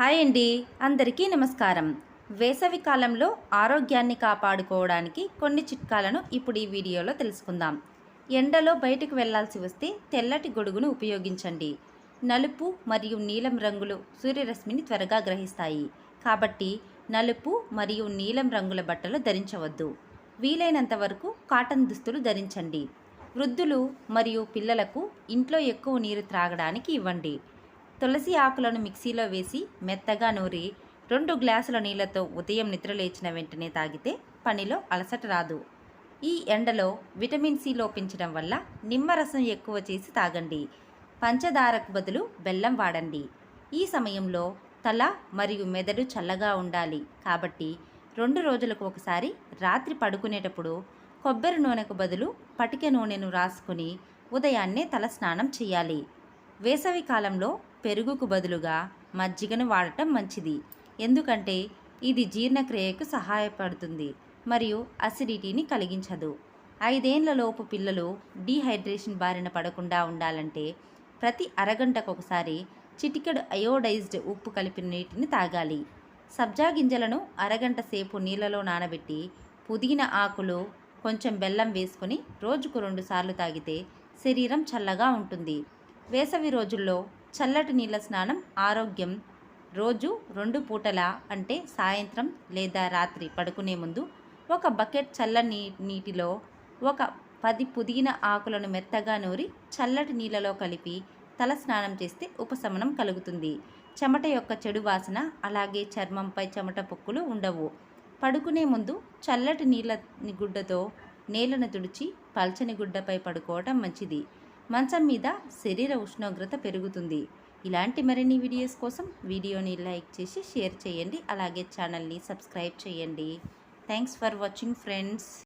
Hi అండి. అందరికీ నమస్కారం. వేసవి కాలంలో ఆరోగ్యాన్ని కాపాడుకోవడానికి కొన్ని చిట్కాలను ఇప్పుడు ఈ వీడియోలో తెలుసుకుందాం. ఎండలో బయటకు వెళ్ళాల్సి వస్తే తెల్లటి గొడుగును ఉపయోగించండి. నలుపు మరియు నీలం రంగులు సూర్యరశ్మిని త్వరగా గ్రహిస్తాయి. కాబట్టి నలుపు మరియు నీలం రంగుల బట్టలు ధరించవద్దు. వీలైనంత వరకు కాటన్ దుస్తులు ధరించండి. వృద్ధులు మరియు పిల్లలకు ఇంట్లో ఎక్కువ నీరు త్రాగడానికి ఇవ్వండి. తులసి ఆకులను మిక్సీలో వేసి మెత్తగా నూరి రెండు గ్లాసుల నీళ్ళతో ఉదయం నిద్రలేచిన వెంటనే తాగితే పనిలో అలసట రాదు. ఈ ఎండలో విటమిన్ సి లోపించడం వల్ల నిమ్మరసం ఎక్కువ చేసి తాగండి. పంచదారకు బదులు బెల్లం వాడండి. ఈ సమయంలో తల మరియు మెదడు చల్లగా ఉండాలి. కాబట్టి రెండు రోజులకు ఒకసారి రాత్రి పడుకునేటప్పుడు కొబ్బరి నూనెకు బదులు పటిక నూనెను రాసుకుని ఉదయాన్నే తల స్నానం చేయాలి. వేసవి కాలంలో పెరుగుకు బదులుగా మజ్జిగను వాడటం మంచిది. ఎందుకంటే ఇది జీర్ణక్రియకు సహాయపడుతుంది మరియు అసిడిటీని కలిగించదు. ఐదేండ్లలోపు పిల్లలు డీహైడ్రేషన్ బారిన పడకుండా ఉండాలంటే ప్రతి అరగంటకు ఒకసారి చిటికెడు అయోడైజ్డ్ ఉప్పు కలిపిన నీటిని తాగాలి. సబ్జా గింజలను అరగంట సేపు నీళ్ళలో నానబెట్టి పుదీనా ఆకులు కొంచెం బెల్లం వేసుకుని రోజుకు రెండు సార్లు తాగితే శరీరం చల్లగా ఉంటుంది. వేసవి రోజుల్లో చల్లటి నీళ్ళ స్నానం ఆరోగ్యం. రోజు రెండు పూటల అంటే సాయంత్రం లేదా రాత్రి పడుకునే ముందు ఒక బకెట్ చల్లని నీటిలో ఒక పది పుదీనా ఆకులను మెత్తగా నూరి చల్లటి నీళ్ళలో కలిపి తల స్నానం చేస్తే ఉపశమనం కలుగుతుంది. చెమట యొక్క చెడు వాసన అలాగే చర్మంపై చెమట పొక్కులు ఉండవు. పడుకునే ముందు చల్లటి నీళ్ళ గుడ్డతో నేలను తుడిచి పల్చని గుడ్డపై పడుకోవటం మంచిది. మంచం మీద శరీర ఉష్ణోగ్రత పెరుగుతుంది. ఇలాంటి మరిన్ని వీడియోస్ కోసం వీడియోని లైక్ చేసి షేర్ చేయండి. అలాగే ఛానల్ని సబ్స్క్రైబ్ చేయండి. Thanks for watching friends